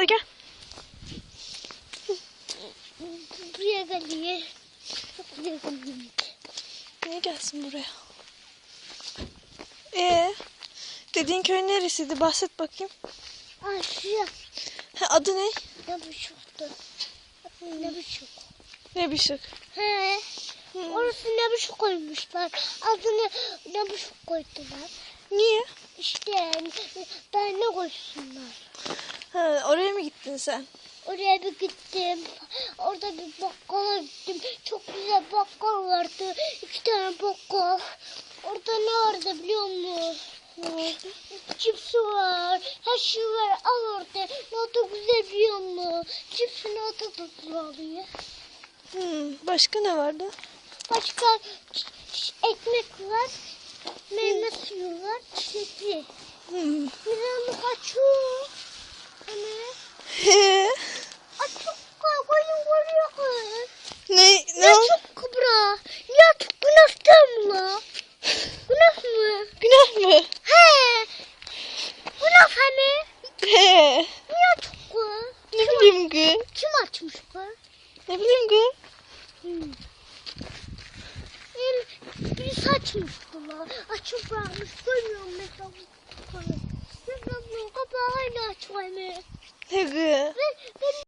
Hadi gel. Buraya geliyor. Buraya geliyor. Niye gelsin buraya? Ee, dediğin köy neresiydi? Bahset bakayım. Aşağı. Ha, adı ne? Ne buçuktu? Ne buçuk? Ne bir şey. He. Orası ne buçuk koymuşlar. Adını ne buçuk koydular. Niye? İşte daha ne koysunlar. Ha, oraya mı gittin sen? Oraya bir gittim. Orada bir bakkala gittim. Çok güzel bakkal vardı. İki tane bakkal. Orada ne vardı biliyor musun? Cips var. Her şey var. Al orada. Ne da güzel biliyor musun? Cipsin orada da alıyor. Hmm, başka ne vardı? Başka ekmek var. Meyve suyu var. Çilekli. He. Niye çok kız? Ne bileyim gı? Kim açmış kız? Ne bileyim? Hmm. El, biri saçmıştı la. Açık bırakmış. Görmüyorum mesela. Ben kapağıyla açmayı. Ne? Ben, ben